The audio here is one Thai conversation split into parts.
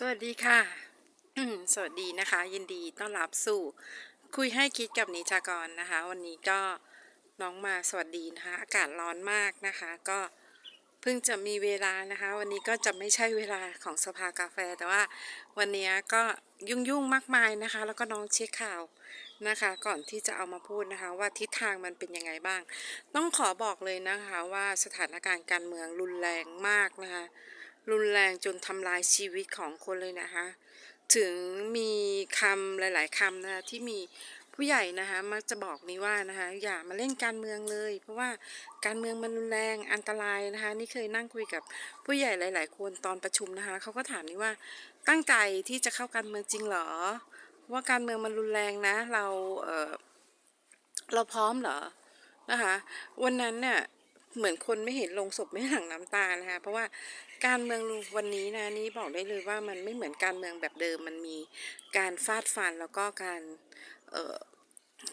สวัสดีค่ะ สวัสดีนะคะ ยินดีต้อนรับสู่ คุยให้คิดกับนิจากรนะคะ วันนี้ก็น้องมาสวัสดีนะคะ อากาศร้อนมากนะคะ ก็เพิ่งจะมีเวลานะคะ วันนี้ก็จะไม่ใช่เวลาของสภากาแฟ แต่ว่าวันนี้ก็ยุ่งยุ่งมากมายนะคะ แล้วก็น้องเช็คข่าวนะคะ ก่อนที่จะเอามาพูดนะคะ ว่าทิศทางมันเป็นยังไงบ้าง ต้องขอบอกเลยนะคะว่าสถานการณ์การเมืองรุนแรงมากนะคะ รุนแรงจนทำลายชีวิตของคนเลยนะคะ ถึงมีคำหลาย ๆคำนะคะที่มีผู้ใหญ่นะคะมักจะบอกนี้ว่านะคะอย่ามาเล่นการเมืองเลย เพราะว่าการเมืองมันรุนแรงอันตรายนะคะนี่เคยนั่งคุยกับผู้ใหญ่หลาย ๆ คนตอนประชุมนะคะเขาก็ถามนี่ว่าตั้งใจที่จะเข้าการเมืองจริงเหรอ ว่าการเมืองมันรุนแรงนะ เราเออเราพร้อมเหรอนะคะ วันนั้นเนี่ย เหมือนคนไม่เห็นลงศพไม่หลั่งน้ำตานะคะเพราะว่าการเมืองวันนี้นะนี่บอกได้เลยว่ามันไม่เหมือนการเมืองแบบเดิมมันมีการฟาดฟันแล้วก็การ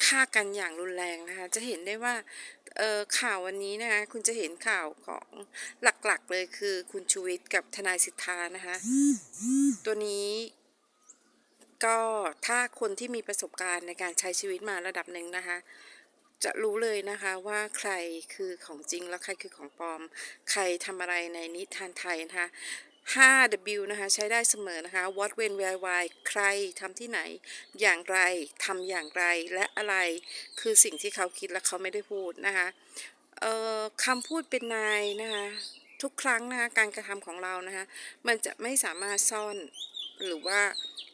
ฆ่ากันอย่างรุนแรงนะคะจะเห็นได้ว่าข่าววันนี้นะคะคุณจะเห็นข่าวของหลักๆเลยคือคุณชูวิทย์กับทนายสิทธานะคะตัวนี้ก็ถ้าคนที่มีประสบการณ์ในการใช้ชีวิตมาระดับหนึ่งนะคะ จะรู้เลยนะคะว่าใครคือของจริงแล้วใครคือของปลอม ใครทำอะไรในนิทานไทยนะคะ 5W นะคะใช้ได้เสมอนะคะ what when where why ใครทำที่ไหน อย่างไรทำอย่างไรและอะไรคือสิ่งที่เขาคิดและเขาไม่ได้พูดนะคะคำพูดเป็นนายนะคะทุกครั้งนะคะการกระทำของเรานะคะมันจะไม่สามารถซ่อน หรือว่า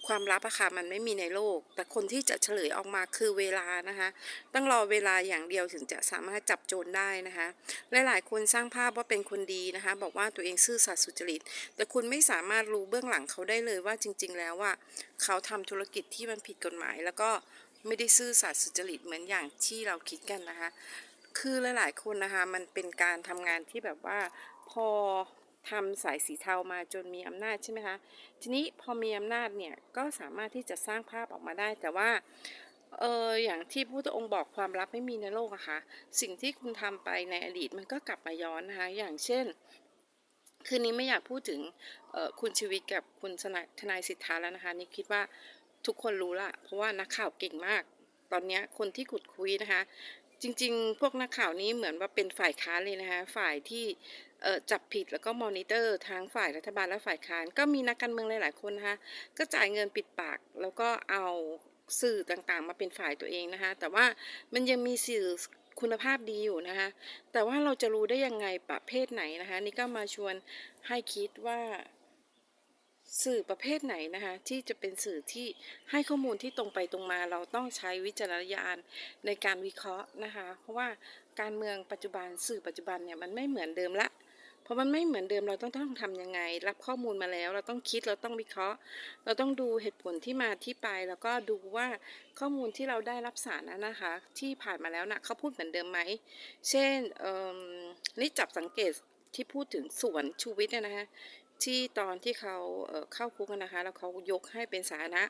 ความลับอะค่ะมันไม่มีในโลก แต่คนที่จะเฉลยออกมาคือเวลานะคะต้องรอเวลาอย่างเดียวถึงจะสามารถจับโจรได้นะคะหลายๆคนสร้างภาพว่าเป็นคนดีนะคะ บอกว่าตัวเองซื่อสัตย์สุจริต แต่คุณไม่สามารถรู้เบื้องหลังเขาได้เลยว่าจริง ๆ แล้วว่าเขาทำธุรกิจที่มันผิดกฎหมาย แล้วก็ไม่ได้ซื่อสัตย์สุจริตเหมือนอย่างที่เราคิดกันนะคะ คือหลายๆคนนะคะมันเป็นการทำงานที่แบบว่าพอ ทำสายสีเทามาจนมีอำนาจใช่ไหมคะ ทีนี้พอมีอำนาจเนี่ยก็สามารถที่จะสร้างภาพออกมาได้ แต่ว่าเอออย่างที่พระพุทธองค์บอกความลับไม่มีในโลกอะค่ะ สิ่งที่คุณทำไปในอดีตมันก็กลับมาย้อนนะคะ อย่างเช่น คืนนี้ไม่อยากพูดถึงคุณชีวิตกับคุณทนายทนายสิทธาแล้วนะคะ นี่คิดว่าทุกคนรู้ละ เพราะว่านักข่าวเก่งมาก ตอนนี้คนที่ขุดคุยนะคะ จริง ๆ พวกนักข่าวนี้เหมือนว่าเป็นฝ่ายค้านเลยนะคะ ฝ่ายที่ จับผิดแล้วก็มอนิเตอร์ทั้งฝ่ายรัฐบาลและฝ่ายค้าน ก็มีนักการเมืองหลาย ๆ คนนะคะก็จ่ายเงินปิดปาก แล้วก็เอาสื่อต่างๆ มาเป็นฝ่ายตัวเองนะคะ แต่ว่ามันยังมีสื่อคุณภาพดีอยู่นะคะ แต่ว่าเราจะรู้ได้ยังไงประเภทไหนนะคะ นี่ก็มาชวนให้คิดว่า สื่อประเภทไหนนะคะ ที่จะเป็นสื่อที่ให้ข้อมูลที่ตรงไปตรงมา เราต้องใช้วิจารณญาณในการวิเคราะห์นะคะ เพราะว่าการเมืองปัจจุบันสื่อปัจจุบันเนี่ยมันไม่เหมือนเดิมละ ราะมันไม่เหมือนเดิมเราต้องต้องทำยังไง รับข้อมูลมาแล้ว เราต้องคิดเราต้องวิเคราะห์ เราต้องดูเหตุผลที่มาที่ไป แล้วก็ดูว่าข้อมูลที่เราได้รับสารนั้นนะคะ ที่ผ่านมาแล้วนะเขาพูดเหมือนเดิมไหมเช่นนี่จับสังเกตที่พูดถึงสวนชูวิทย์เนี่ยนะคะที่ตอนที่เขาเข้าคุกนะคะ แล้วเขายกให้เป็นสาธารณะ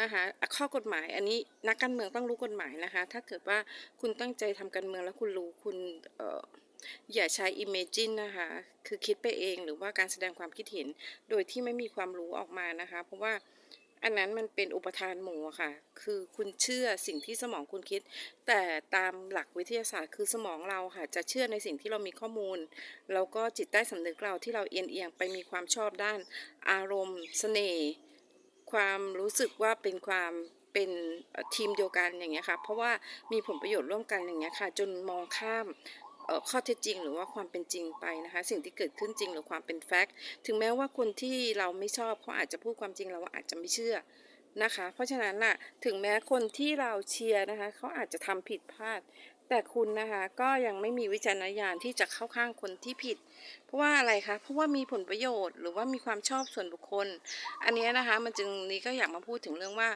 นะคะข้อกฎหมายอันนี้นักการเมืองต้องรู้กฎหมายนะคะ ถ้าเกิดว่าคุณตั้งใจทำการเมืองแล้วคุณรู้คุณเอย่าใช้ imagine นะคะ คือคิดไปเองหรือว่าการแสดงความคิดเห็น โดยที่ไม่มีความรู้ออกมานะคะ เพราะว่าอันนั้นมันเป็นอุปทานหมู่อค่ะ คือคุณเชื่อสิ่งที่สมองคุณคิด แต่ตามหลักวิทยาศาสตร์คือสมองเราค่ะ จะเชื่อในสิ่งที่เรามีข้อมูล แล้วก็จิตใต้สำนึกเราที่เราเอียงเอียงไปมีความชอบด้าน อารมณ์เสน่ห์ ความรู้สึกว่าเป็นความเป็นทีมเดียวกันอย่างเงี้ยค่ะ เพราะว่ามีผลประโยชน์ร่วมกันอย่างเงี้ยค่ะ จนมองข้าม ข้อเท็จจริง หรือว่าความเป็นจริงไปนะคะ สิ่งที่เกิดขึ้นจริงหรือความเป็นแฟกต์ถึงแม้ว่าคนที่เราไม่ชอบเขาอาจจะพูดความจริงเราอาจจะไม่เชื่อนะคะ เพราะฉะนั้นน่ะถึงแม้คนที่เราเชียร์นะคะเขาอาจจะทำผิดพลาด แต่คุณนะคะก็ยังไม่มีวิจารณญาณที่จะเข้าข้างคนที่ผิด เพราะว่าอะไรคะเพราะว่ามีผลประโยชน์ หรือว่ามีความชอบส่วนบุคคล อันเนี้ยนะคะมันจึงนี้ก็อยากมาพูดถึงเรื่องว่า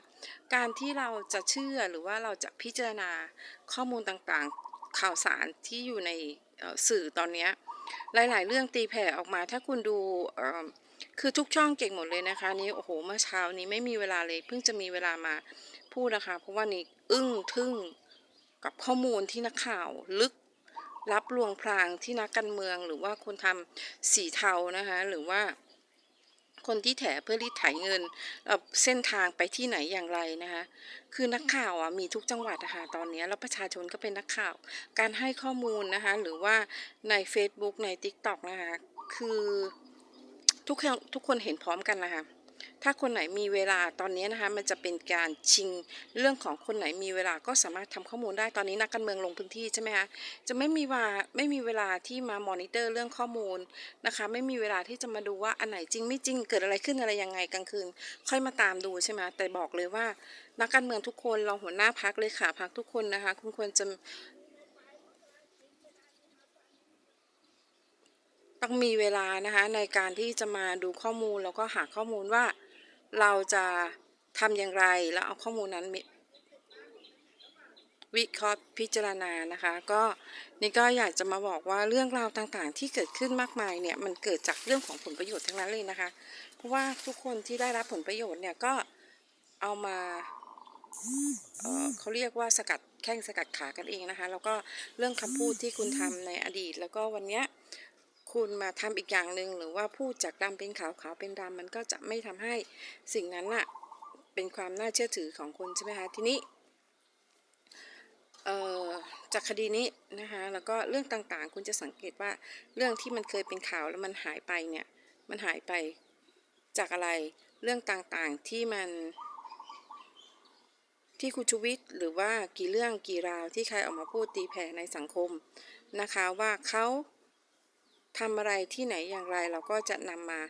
การที่เราจะเชื่อหรือว่าเราจะพิจารณาข้อมูลต่างๆ ข่าวสารที่อยู่ในสื่อตอนนี้หลาย ๆ เรื่องตีแผ่ออกมา ถ้าคุณดูคือทุกช่องเก่งหมดเลยนะคะ นี่โอ้โหเมื่อเช้านี้ไม่มีเวลาเลยเพิ่งจะมีเวลามาพูดนะคะ เพราะว่านี่อึ้งทึ่งกับข้อมูลที่นักข่าวลึกรับลวงพรางที่นักการเมืองหรือว่าคนทำสีเทานะคะ หรือว่า คนที่แถเพื่อรีดไถเงินเอ่อเส้นทางไปที่ไหนอย่างไรนะคะคือนักข่าวอะมีทุกจังหวัดนะคะตอนนี้แล้วประชาชนก็เป็นนักข่าว การให้ข้อมูลนะคะหรือว่าใน Facebook ใน TikTok นะคะคือทุกคนทุกคนเห็นพร้อมกันนะคะ ถ้าคนไหนมีเวลาตอนนี้นะคะมันจะเป็นการชิงเรื่องของคนไหนมีเวลาก็สามารถทำข้อมูลได้ตอนนี้นักการเมืองลงพื้นที่ใช่ไหมคะจะไม่มีว่าไม่มีเวลาที่มามอนิเตอร์เรื่องข้อมูลนะคะ ไม่มีเวลาที่จะมาดูว่าอันไหนจริงไม่จริงเกิดอะไรขึ้นอะไรยังไงกลางคืน ค่อยมาตามดูใช่ไหมแต่บอกเลยว่า นักการเมืองทุกคนรองหัวหน้าพักเลยค่ะพักทุกคนนะคะ คุณควรจะ ต้องมีเวลานะคะในการที่จะมาดูข้อมูลแล้วก็หาข้อมูลว่า เราจะทำอย่างไรแล้วเอาข้อมูลนั้นวิเคราะห์พิจารณานะคะ ก็นี่ก็อยากจะมาบอกว่าเรื่องราวต่างๆ ที่เกิดขึ้นมากมายเนี่ยมันเกิดจากเรื่องของผลประโยชน์ทั้งนั้นเลยนะคะ เพราะว่าทุกคนที่ได้รับผลประโยชน์เนี่ยก็เอามาเเขาเรียกว่าสกัดแข้งสกัดขากันเองนะคะ แล้วก็เรื่องคำพูดที่คุณทำในอดีต แล้วก็วันเนี้ย คุณมาทำอีกอย่างหนึ่งหรือว่าพูดจากดำเป็นขาวขาวเป็นดำมันก็จะไม่ทำให้สิ่งนั้นน่ะเป็นความน่าเชื่อถือของคนใช่ไหมคะทีนี้เอ่อจากคดีนี้นะคะแล้วก็เรื่องต่างๆ คุณจะสังเกตว่าเรื่องที่มันเคยเป็นข่าวแล้วมันหายไปเนี่ยมันหายไปจากอะไรเรื่องต่างๆที่มันที่คุณชูวิทย์หรือว่ากี่เรื่องกี่ราวที่ใครออกมาพูดตีแผ่ในสังคมนะคะว่าเขา ทำอะไรที่ไหนอย่างไรเราก็จะนำมา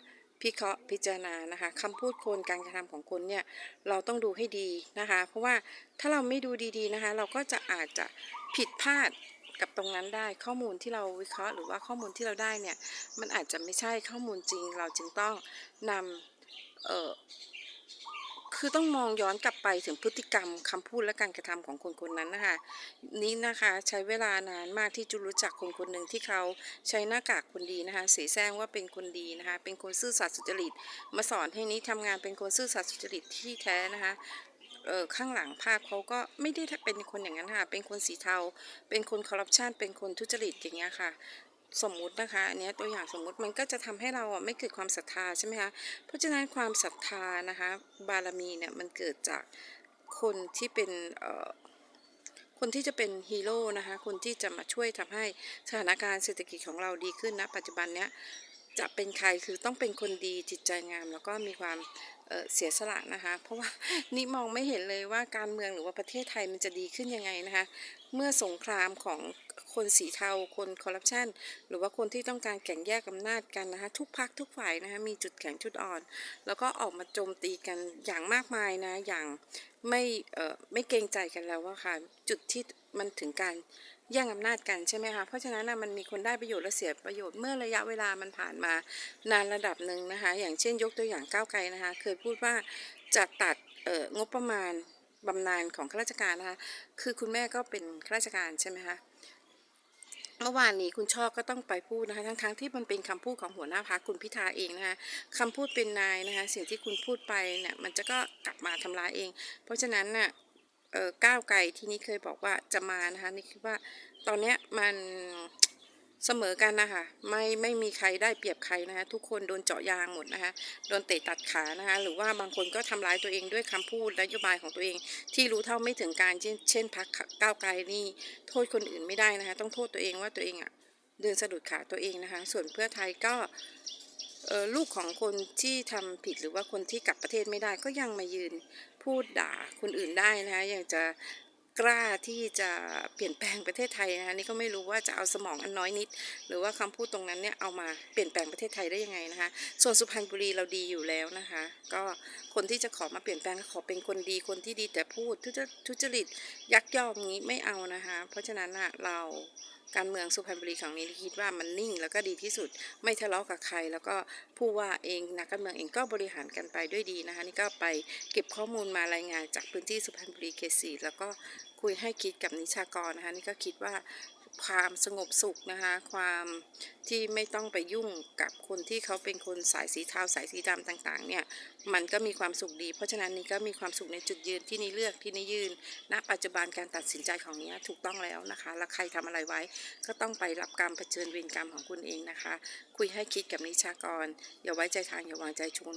พิเคราะห์พิจารณานะคะคำพูดคนการกระทำของคนเนี่ยเราต้องดูให้ดีนะคะ เพราะว่าถ้าเราไม่ดูดีๆนะคะ เราก็จะอาจจะผิดพลาดกับตรงนั้นได้ข้อมูลที่เราวิเคราะห์ หรือว่าข้อมูลที่เราได้เนี่ยมันอาจจะไม่ใช่ข้อมูลจริง เราจึงต้องนำเอ่อ คือต้องมองย้อนกลับไปถึงพฤติกรรมคำพูดและการกระทำของคนคนนั้นนะคะนี้นะคะใช้เวลานานมากที่จะรู้จักคนคนหนึ่งที่เขาใช้หน้ากากคนดีนะคะเสียแซงว่าเป็นคนดีนะคะเป็นคนซื่อสัตย์สุจริต มาสอนให้นี้ทำงานเป็นคนซื่อสัตย์สุจริตที่แท้นะคะเออข้างหลังภาพเขาก็ไม่ได้เป็นคนอย่างนั้นค่ะ เป็นคนสีเทา เป็นคนคอร์รัปชันเป็นคนทุจริตอย่างเงี้ยค่ะ สมมุตินะคะอันนี้ตัวอย่างสมมุติมันก็จะทำให้เราอะไม่เกิดความศรัทธาใช่ไหมคะเพราะฉะนั้นความศรัทธานะคะบารมีเนี่ยมันเกิดจากคนที่เป็นคนที่จะเป็นฮีโร่นะคะคนที่จะมาช่วยทำให้สถานการณ์เศรษฐกิจของเราดีขึ้นนะปัจจุบันเนี้ย จะเป็นใครคือต้องเป็นคนดีจิตใจงาม แล้วก็มีความเเสียสละนะคะ เพราะว่านี่มองไม่เห็นเลยว่าการเมืองหรือว่าประเทศไทยมันจะดีขึ้นยังไงนะคะ เมื่อสงครามของคนสีเทาคนคอร์รัปชันหรือว่าคนที่ต้องการแข่งแยกอำนาจกันนะคะ ทุกพักทุกฝ่ายนะคะมีจุดแข็งจุดอ่อน แล้วก็ออกมาโจมตีกันอย่างมากมายนะอย่างไม่เออไม่เกรงใจกันแล้วว่าค่ะจุดที่ มันถึงการแย่งอำนาจกันใช่ไหมคะ เพราะฉะนั้นนะมันมีคนได้ประโยชน์และเสียประโยชน์เมื่อระยะเวลามันผ่านมานานระดับหนึ่งนะคะ อย่างเช่นยกตัวอย่างก้าวไกลนะคะ เคยพูดว่าจะตัดเอ่องบประมาณบำนาญของข้าราชการนะคะ คือคุณแม่ก็เป็นข้าราชการใช่ไหมคะเมื่อวานนี้คุณช่อก็ต้องไปพูดนะคะ ทั้งๆที่มันเป็นคำพูดของหัวหน้าพรรคคุณพิธาเองนะคะคำพูดเป็นนายนะคะ สิ่งที่คุณพูดไปเนี่ยมันจะก็กลับมาทำร้ายเอง เพราะฉะนั้นน่ะ ก้าวไกลที่นี่เคยบอกว่าจะมานะคะนี่คือว่าตอนเนี้ยมันเสมอกันนะคะไม่ไม่มีใครได้เปรียบใครนะคะทุกคนโดนเจาะยางหมดนะคะโดนเตะตัดขานะคะหรือว่าบางคนก็ทำร้ายตัวเองด้วยคำพูดนโยบายของตัวเอง ที่รู้เท่าไม่ถึงการ เช่นเช่นพักก้าวไกลนี่โทษคนอื่นไม่ได้นะคะต้องโทษตัวเองว่าตัวเองอะเดินสะดุดขาตัวเองนะคะ ส่วนเพื่อไทยก็ลูกของคนที่ทำผิดหรือว่าคนที่กลับประเทศไม่ได้ก็ยังมายืน พูดด่าคนอื่นได้นะคะยังจะ กล้าที่จะเปลี่ยนแปลงประเทศไทยนะคะนี่ก็ไม่รู้ว่าจะเอาสมองอันน้อยนิด หรือว่าคำพูดตรงนั้นเนี่ยเอามาเปลี่ยนแปลงประเทศไทยได้ยังไงนะคะ ส่วนสุพรรณบุรีเราดีอยู่แล้วนะคะ ก็คนที่จะขอมาเปลี่ยนแปลงขอเป็นคนดีคนที่ดีแต่พูดทุจริตยักยอกอย่างนี้ไม่เอานะคะ เพราะฉะนั้นน่ะเราการเมืองสุพรรณบุรีครั้งนี้คิดว่ามันนิ่งแล้วก็ดีที่สุดไม่ทะเลาะกับใคร แล้วก็ผู้ว่าเองนักการเมืองเองก็บริหารกันไปด้วยดีนะคะ นี่ก็ไปเก็บข้อมูลมารายงานจากพื้นที่สุพรรณบุรีเขตสี่แล้วก็ คุยให้คิดกับนิชากรนะคะนี่ก็คิดว่าความสงบสุขนะคะ ความที่ไม่ต้องไปยุ่งกับคนที่เขาเป็นคนสายสีเทาสายสีดำต่างๆ เนี่ย มันก็มีความสุขดี เพราะฉะนั้นนี่ก็มีความสุขในจุดยืนที่นี่เลือกที่นี่ยืน ณ ปัจจุบันการตัดสินใจของเนี้ยถูกต้องแล้วนะคะ แล้วใครทำอะไรไว้ ก็ต้องไปรับกรรมเผชิญเวรกรรมของคุณเองนะคะ คุยให้คิดกับนิชากร อย่าไว้ใจทางอย่าวางใจชน